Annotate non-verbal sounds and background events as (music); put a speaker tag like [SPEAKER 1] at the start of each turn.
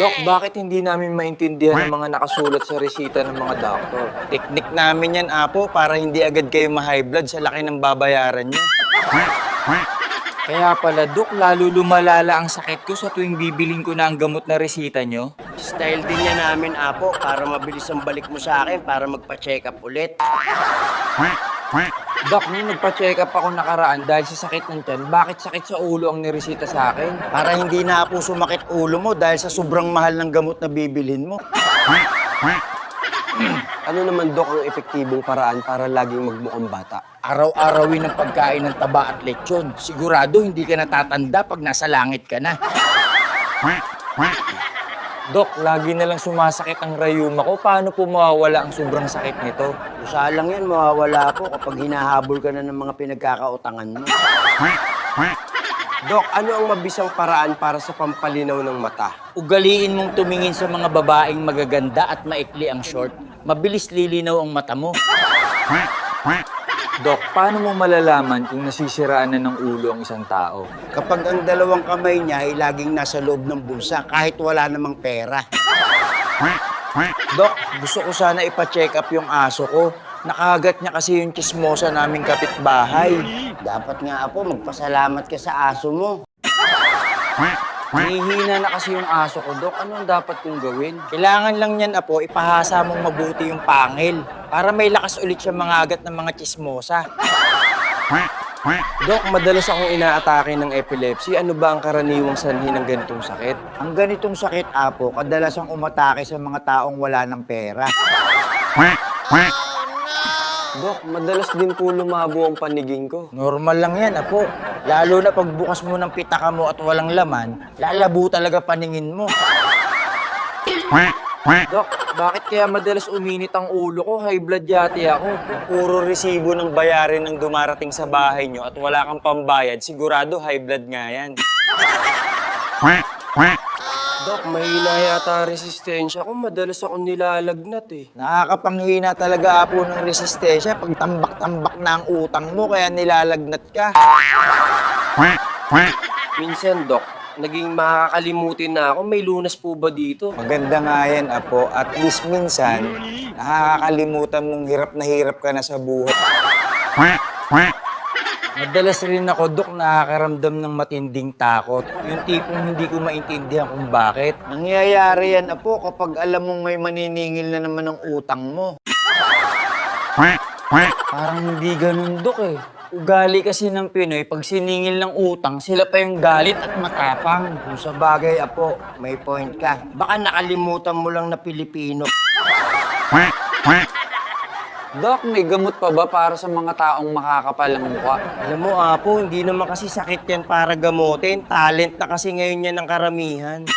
[SPEAKER 1] Dok, bakit hindi namin maintindihan ang mga nakasulat sa resita ng mga doktor?
[SPEAKER 2] Teknik namin yan, Apo, para hindi agad kayo ma-high blood sa laki ng babayaran nyo.
[SPEAKER 1] Kaya pala, Dok, lalo lumalala ang sakit ko sa tuwing bibiling ko na ang gamot na resita nyo.
[SPEAKER 3] Style din yan namin, Apo, para mabilis ang balik mo sa akin para magpa-check up ulit.
[SPEAKER 1] Dok, nung nagpa-check up ako nakaraan dahil sa sakit ng tiyan, bakit sakit sa ulo ang niresita sa akin?
[SPEAKER 2] Para hindi na po sumakit ulo mo dahil sa sobrang mahal ng gamot na bibilhin mo. (clears throat)
[SPEAKER 3] Ano naman, Dok, ang epektibong paraan para laging magmukhang bata?
[SPEAKER 1] Araw-arawin ang pagkain ng taba at lechon. Sigurado hindi ka natatanda pag nasa langit ka na. (clears throat) Dok, lagi na lang sumasakit ang rayuma ko. Paano po mawawala ang sobrang sakit nito?
[SPEAKER 3] Usa lang yan, mawawala po kapag hinahabol ka na ng mga pinagkakautangan mo. Dok, ano ang mabisang paraan para sa pampalinaw ng mata?
[SPEAKER 1] Ugaliin mong tumingin sa mga babaeng magaganda at maikli ang short. Mabilis lilinaw ang mata mo. Dok, paano mo malalaman kung nasisiraan na ng ulo ang isang tao?
[SPEAKER 2] Kapag ang dalawang kamay niya ay laging nasa loob ng bulsa kahit wala namang pera. Dok, gusto ko sana ipa-check up yung aso ko. Nakagat niya kasi yung chismosa naming kapitbahay.
[SPEAKER 3] Dapat nga, Apo, magpasalamat ka sa aso mo.
[SPEAKER 1] Nihihina na kasi yung aso ko, Dok. Ano ang dapat kong gawin?
[SPEAKER 2] Kailangan lang niyan, Apo, ipahasa mong mabuti yung pangil para may lakas ulit siya mangagat ng mga chismosa.
[SPEAKER 3] Dok, madalas akong inaatake ng epilepsy. Ano ba ang karaniwang sanhi ng ganitong sakit?
[SPEAKER 2] Ang ganitong sakit, Apo, kadalasang umatake sa mga taong wala ng pera.
[SPEAKER 3] Dok, madalas din po lumabo ang paniging ko.
[SPEAKER 2] Normal lang yan, Apo. Lalo na pagbukas mo ng pitaka mo at walang laman, lalabo talaga paningin mo.
[SPEAKER 1] Dok, bakit kaya madalas uminit ang ulo ko? High blood yati ako.
[SPEAKER 2] Puro resibo ng bayarin ng dumarating sa bahay nyo at wala kang pambayad, sigurado high blood nga yan.
[SPEAKER 3] Dok, mahina yata resistensya ko. Madalas akong nilalagnat eh.
[SPEAKER 2] Nakakapanghina talaga Apo ng resistensya pag tambak-tambak na ang utang mo kaya nilalagnat ka.
[SPEAKER 3] Minsan, Dok, naging makakalimutin na ako. May lunas po ba dito?
[SPEAKER 2] Maganda nga yan, Apo. At least minsan, nakakalimutan mong hirap na hirap ka na sa buhay.
[SPEAKER 1] Madalas rin ako, Dok, nakakaramdam ng matinding takot. Yung tipong hindi ko maintindihan kung bakit.
[SPEAKER 2] Nangyayari yan, Apo, kapag alam mong may maniningil na naman ng utang mo.
[SPEAKER 1] Parang hindi ganun, Dok eh. Ugali kasi ng Pinoy, pag siningil ng utang, sila pa yung galit at matapang.
[SPEAKER 2] Kung sa bagay, Apo, may point ka. Baka nakalimutan mo lang na Pilipino.
[SPEAKER 1] Dok, may gamot pa ba para sa mga taong makakapal ang mukha?
[SPEAKER 3] Alam mo, Apo, hindi naman kasi sakit yan para gamutin. Talent na kasi ngayon yan ng karamihan. (laughs)